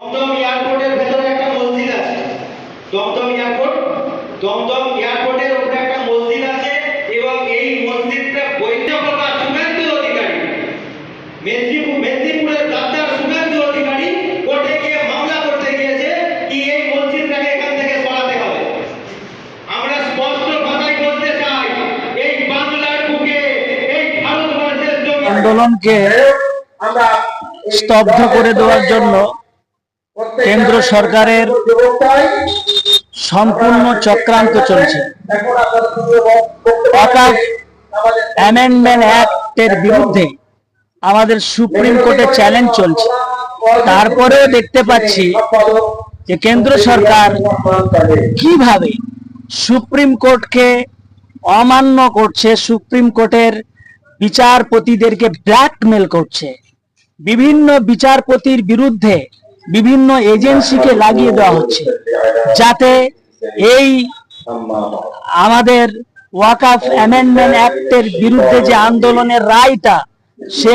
দমদম এয়ারপোর্টের ভেতরে একটা মসজিদ আছে। দমদম এয়ারপোর্ট দমদম এয়ারপোর্টের উপরে একটা মসজিদ আছে এবং এই মসজিদটা অধিকারী। মেদিনীপুর মেদিনীপুরের শুভেন্দু অধিকারী কোর্টে গিয়ে মামলা করতে গিয়েছে কি এই মসজিদটাকে এখান থেকে সরাতে হবে। আমরা স্পষ্ট ভাষায় বলতে চাই এই বাংলার বুকে এই ভারতবর্ষের জমি আন্দোলনকে স্তব্ধ করে দেওয়ার জন্য কেন্দ্র সরকারের সম্পূর্ণ চক্রান্ত চলছে। অ্যামেন্ডমেন্ট অ্যাক্টের বিরুদ্ধে আমাদের সুপ্রিম কোর্টে চ্যালেঞ্জ চলছে। তারপরেও দেখতে পাচ্ছি যে কেন্দ্র সরকার কীভাবে সুপ্রিম কোর্টকে অমান্য করছে সুপ্রিম কোর্টের বিচারপতিদেরকে ব্ল্যাকমেল করছে বিভিন্ন বিচারপতির বিরুদ্ধে বিভিন্ন এজেন্সিকে লাগিয়ে দেওয়া হচ্ছে যাতে এই আমাদের ওয়াকাফ অ্যামেন্ডমেন্ট অ্যাক্টের বিরুদ্ধে যে আন্দোলনের রায়টা, সে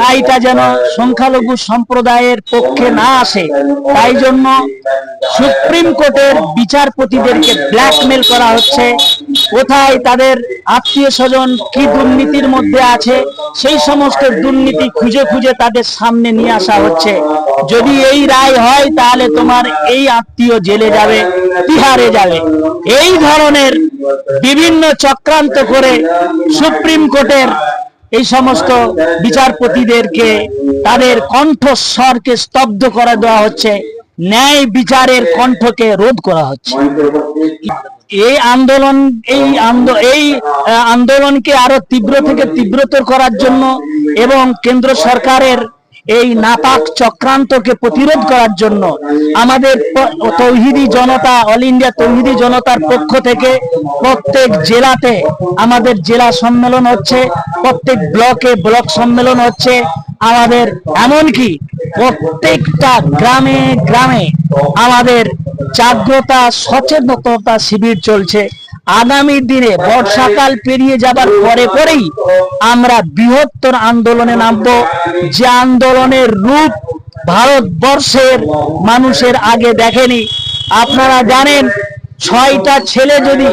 রায়টা যেন সংখ্যালঘু সম্প্রদায়ের পক্ষে না আসে, তাই জন্য সুপ্রিম কোর্টের বিচারপতিদেরকে ব্ল্যাকমেল করা হচ্ছে। কোথায় তাদের আত্মীয় স্বজন কি দুর্নীতির মধ্যে আছে? সেই সমস্ত দুর্নীতি খুঁজে খুঁজে তাদের সামনে নিয়ে আসা হচ্ছে। যদি এই রায় হয়, তাহলে তোমার এই আত্মীয় জেলে যাবে, তিহারে যাবে। এই ধরনের বিভিন্ন চক্রান্ত করে সুপ্রিম কোর্টের এই সমস্ত বিচারপতিদেরকে তাদের কণ্ঠস্বরকে স্তব্ধ করে দেওয়া হচ্ছে। ন্যায় বিচারের কণ্ঠকে রোধ করা হচ্ছে। এই আন্দোলন এই এই আন্দোলনকে আরও তীব্র থেকে তীব্রতর করার জন্য এবং কেন্দ্র সরকারের এই নাপাক চক্রান্তকে প্রতিরোধ করার জন্য আমাদের তৌহিদি জনতা, অল ইন্ডিয়া তৌহিদি জনতার পক্ষ থেকে প্রত্যেক জেলাতে আমাদের জেলা সম্মেলন হচ্ছে, প্রত্যেক ব্লকে ব্লক সম্মেলন হচ্ছে, আমাদের এমনকি প্রত্যেকটা গ্রামে গ্রামে আমাদের জাগ্রতা, সচেতনতা শিবির চলছে। আগামী দিনে বর্ষাকাল পেরিয়ে যাবার পরে পরেই আমরা বৃহত্তর আন্দোলনে নামবো। যে আন্দোলনের রূপ ভারতবর্ষের মানুষের আগে দেখেনি। আপনারা জানেন, ছয়টা ছেলে যদি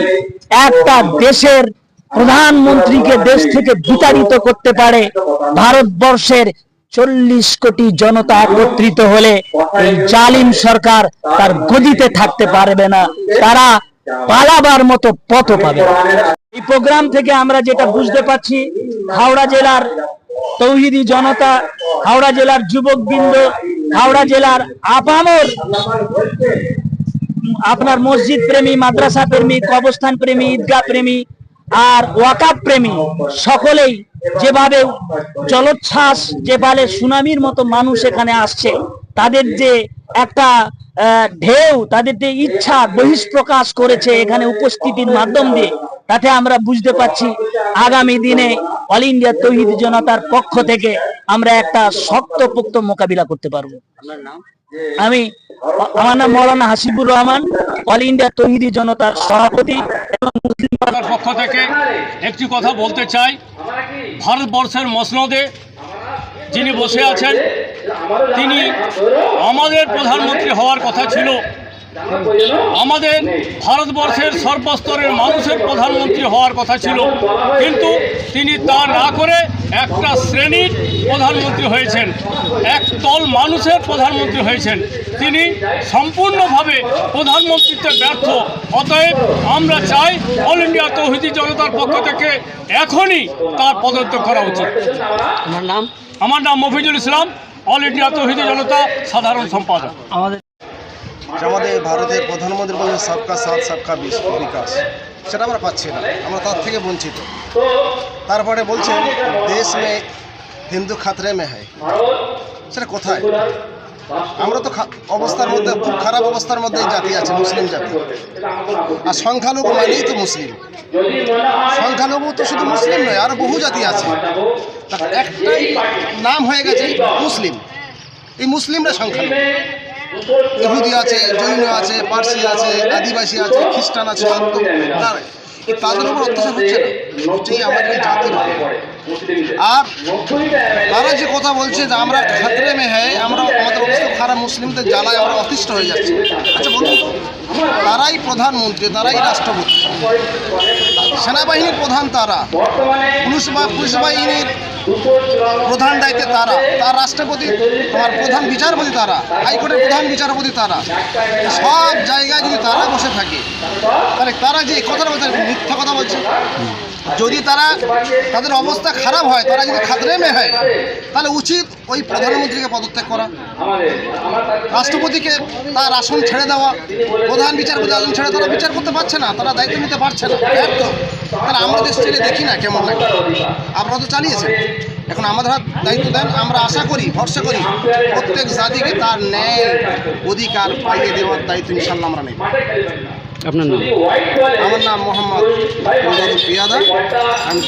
একটা দেশের প্রধানমন্ত্রীকে দেশ থেকে বিতাড়িত করতে পারে, ভারতবর্ষের চল্লিশ কোটি জনতা একত্রিত হলে এই জালিম সরকার তার গদিতে থাকতে পারবে না। তারা পালাবার মতো পথ পাবে। এই প্রোগ্রাম থেকে আমরা যেটা বুঝতে পারছি, হাওড়া জেলার তৌহিদি জনতা, হাওড়া জেলার যুবকবৃন্দ, হাওড়া জেলার আপামর আপনার মসজিদ প্রেমী, মাদ্রাসা প্রেমী কবস্থান প্রেমী, ঈদগাহ প্রেমী আর ওয়াকাব প্রেমী সকলেই যেভাবে জলোচ্ছ্বাস, যেভাবে সুনামির মতো মানুষ এখানে আসছে, তাদের যে একটা ঢেউ, তাদের যে ইচ্ছা বহিষ্প্রকাশ করেছে এখানে উপস্থিতির মাধ্যম দিয়ে, তাতে আমরা বুঝতে পারছি আগামী দিনে অল ইন্ডিয়া তৌহিদ জনতার পক্ষ থেকে আমরা একটা শক্তপোক্ত মোকাবিলা করতে পারব। আমি, আমার নাম মৌলানা হাসিবুর রহমান, অল ইন্ডিয়া তৌহিদি জনতার সভাপতি। এবং মুসলিম পক্ষ থেকে একটি কথা বলতে চাই, ভারতবর্ষের মসনদে যিনি বসে আছেন তিনি আমাদের প্রধানমন্ত্রী হওয়ার কথা ছিল। আমাদের ভারতবর্ষের সর্বস্তরের মানুষের প্রধানমন্ত্রী হওয়ার কথা ছিল। কিন্তু তিনি তা না করে একটা শ্রেণির প্রধানমন্ত্রী হয়েছেন। এক দল মানুষের প্রধানমন্ত্রী হয়েছেন। তিনি সম্পূর্ণভাবে প্রধানমন্ত্রীতে ব্যর্থ। অতএব আমরা চাই অল ইন্ডিয়া তৌহিদি জনতার পক্ষ থেকে এখনই তার পদত্যাগ করা উচিত। আমার নাম? আমার নাম মফিজুল ইসলাম। অল ইন্ডিয়া তৌহিদি জনতা সাধারণ সম্পাদক আমাদের আমাদের ভারতের প্রধানমন্ত্রী বলছে সবকা সাথ সবকা বিকাশ। সেটা আমরা পাচ্ছি না। আমরা তার থেকে বঞ্চিত। তারপরে বলছেন দেশ মে হিন্দু খাতরে মে হয় সেটা কোথায়? আমরা তো অবস্থার মধ্যে খুব খারাপ অবস্থার মধ্যে জাতি আছে, মুসলিম জাতি। আর সংখ্যালঘু মানেই তো মুসলিম। সংখ্যালঘু তো শুধু মুসলিম নয়, আর বহু জাতি আছে। একটাই নাম হয়ে গেছে মুসলিম। এই মুসলিমরা সংখ্যালঘু। ইহুদি আছে, জৈন আছে, পার্সি আছে, আদিবাসী আছে, খ্রিস্টান আছে তাদের উপর অত্যাচার হচ্ছে না। সবচেয়ে আমাদের জাতি আর তারা যে কথা বলছে যে আমরা খাতরে মে হ্যাঁ আমরা আমাদের অবস্থা খারাপ মুসলিমদের জ্বালায় আমরা অতিষ্ঠ হয়ে যাচ্ছি। আচ্ছা বলুন তারাই প্রধানমন্ত্রী তারাই রাষ্ট্রপতি। সেনাবাহিনীর প্রধান তারা। পুলিশ বা পুলিশ বাহিনীর প্রধান দায়িত্বে তারা। তার রাষ্ট্রপতি তোমার প্রধান বিচারপতি তারা, হাইকোর্টের প্রধান বিচারপতি তারা। সব জায়গায় যদি তারা বসে থাকে, তাহলে তারা যে কথাটা বলছে মিথ্যা কথা বলছে। যদি তারা তাদের অবস্থা খারাপ হয়, তারা যদি খাতরে মে হয়, তাহলে উচিত ওই প্রধানমন্ত্রীকে পদত্যাগ করা। রাষ্ট্রপতিকে তার আসন ছেড়ে দেওয়া, প্রধান বিচারপতি আসন ছেড়ে তারা বিচার করতে পারছে না, তারা দায়িত্ব নিতে পারছে না। ব্যর্থ। তাহলে আমরা দেশ ছেড়ে দেখি না কেমন লাগে। আপনারা তো চালিয়েছেন। এখন আমাদের হাত দায়িত্ব দেন আমরা আশা করি ভরসা করি প্রত্যেক জাতিকে তার ন্যায় অধিকার পাইয়ে দেওয়ার দায়িত্ব ইনশাল্লাহ আমরা নেব। আপনার নাম? আমার নাম মোহাম্মদ পিয়াদা। আমি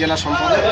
জেলা সম্পাদক।